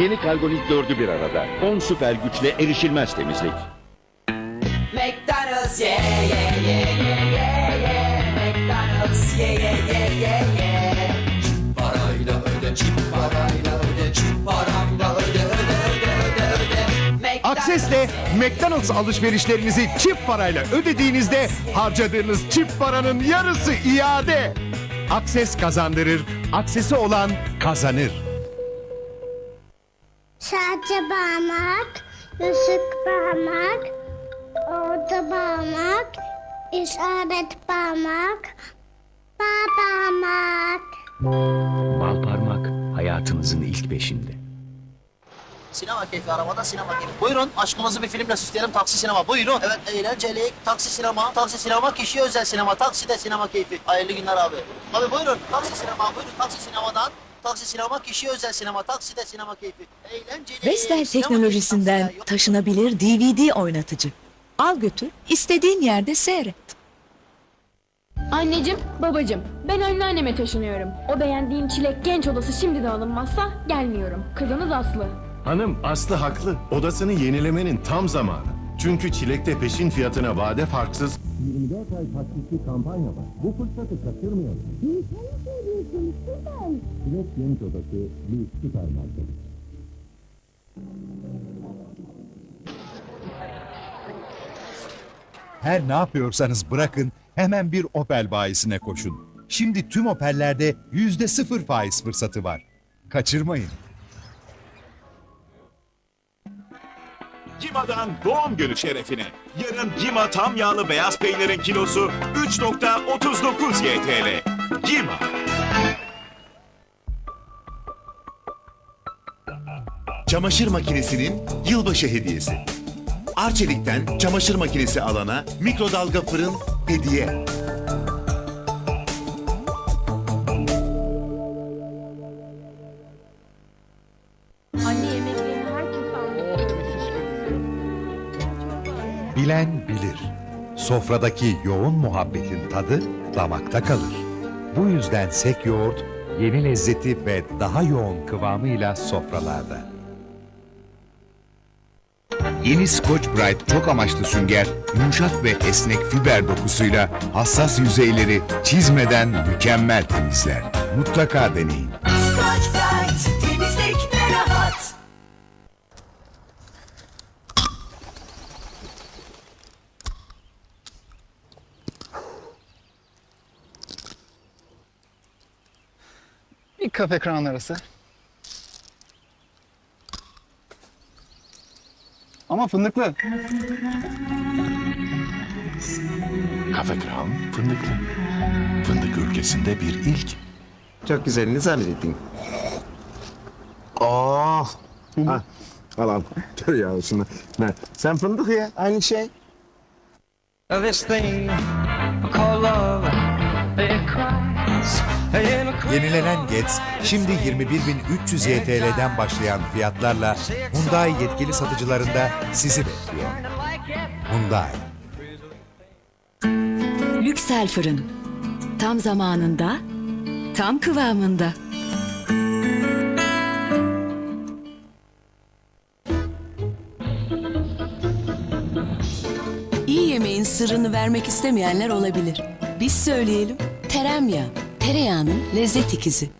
Yeni Kalgonit 4'ü bir arada. 10 süper güçle erişilmez temizlik. McDonald's, yeah, yeah, yeah, yeah, yeah, yeah. McDonald's, yeah, yeah, yeah, yeah, yeah. Parayla öde, çip parayla öde, çip parayla öde, öde, öde, öde, öde. McDonald's, Akses'te McDonald's alışverişlerinizi çift parayla ödediğinizde harcadığınız çift paranın yarısı iade. Akses kazandırır, aksesi olan kazanır. Sadece parmak, yüzük parmak, orta parmak, işaret parmak, bağ parmak. Bal parmak hayatınızın ilk beşinde. Sinema keyfi arabada sinema keyfi. Buyurun aşkımızı bir filmle süsleyelim taksi sinema. Buyurun. Evet eğlenceli taksi sinema. Taksi sinema kişiye özel sinema. Takside sinema keyfi. Hayırlı günler abi. Abi buyurun taksi sinema. Buyurun taksi sinemadan. Taksi sinema kişiye özel sinema. Takside sinema keyfi. Eğlenceli. Vestel sinema teknolojisinden keyfi, taşınabilir DVD oynatıcı. Al götür, istediğin yerde seyret. Anneciğim, babacığım, ben anneanneme taşınıyorum. O beğendiğim çilek genç odası şimdi de alınmazsa gelmiyorum. Kızınız Aslı. Hanım Aslı haklı. Odasını yenilemenin tam zamanı. Çünkü çilekte peşin fiyatına vade farksız 24 ay taksitli kampanya var. Bu fırsatı kaçırmayalım. Çilek genç odası bir süpermarket. Her ne yapıyorsanız bırakın hemen bir Opel bayisine koşun. Şimdi tüm Opel'lerde yüzde sıfır faiz fırsatı var. Kaçırmayın. Gima'dan doğum günü şerefine. Yarın Gima tam yağlı beyaz peynirin kilosu 3.39 YTL. Gima. Çamaşır makinesinin yılbaşı hediyesi. Arçelik'ten çamaşır makinesi alana mikrodalga fırın hediye. Anne yemeklerini herkes anlıyor. Bilen bilir. Sofradaki yoğun muhabbetin tadı damakta kalır. Bu yüzden sek yoğurt yeni lezzeti ve daha yoğun kıvamıyla sofralarda. Yeni Scotch Brite çok amaçlı sünger, yumuşak ve esnek fiber dokusuyla hassas yüzeyleri çizmeden mükemmel temizler. Mutlaka deneyin. Scotch Brite, temizlik ne rahat. Bir kafe kran arası. Ama fındıklı. Kafe Kram fındıklı. Fındık ülkesinde bir ilk. Çok güzelini zannettin. Oh. Ha, al al. Dur ya şunu. Ne? Sen fındık ya. Aynı şey. Yenilenen Getz şimdi 21.300 YTL'den başlayan fiyatlarla Hyundai yetkili satıcılarında sizi bekliyor. Hyundai. Lüksel fırın. Tam zamanında, tam kıvamında. İyi yemeğin sırrını vermek istemeyenler olabilir. Biz söyleyelim. Teremyağı, tereyağının lezzet ikizi.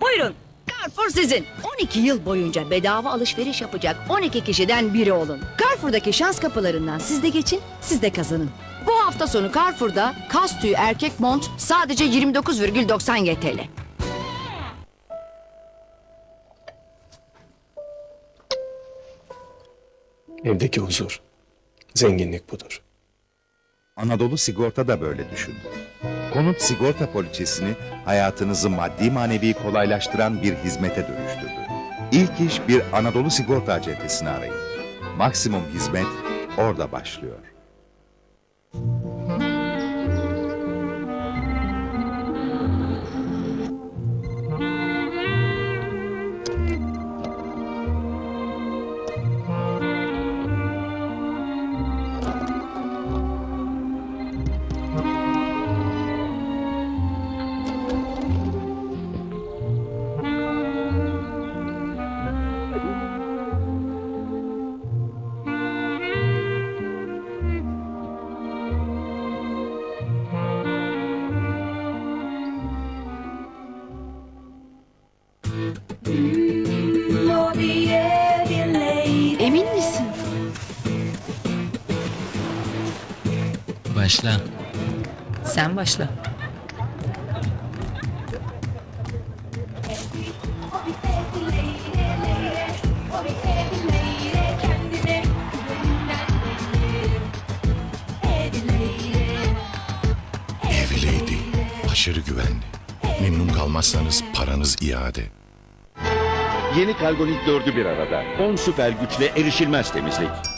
Buyurun. Carrefour sizin. 12 yıl boyunca bedava alışveriş yapacak 12 kişiden biri olun. Carrefour'daki şans kapılarından siz de geçin, siz de kazanın. Bu hafta sonu Carrefour'da kas tüyü erkek mont sadece 29,90 YTL. Evdeki huzur. Zenginlik budur. Anadolu Sigorta da böyle düşün. Konut sigorta poliçesini hayatınızı maddi manevi kolaylaştıran bir hizmete dönüştürdü. İlk iş bir Anadolu Sigorta acentesini arayın. Maksimum hizmet orada başlıyor. Başla. Sen başla. Heavy Lady. Aşırı güvenli. Memnun kalmazsanız paranız iade. Yeni Kalgonit 4'ü bir arada. 10 süper güçle erişilmez temizlik.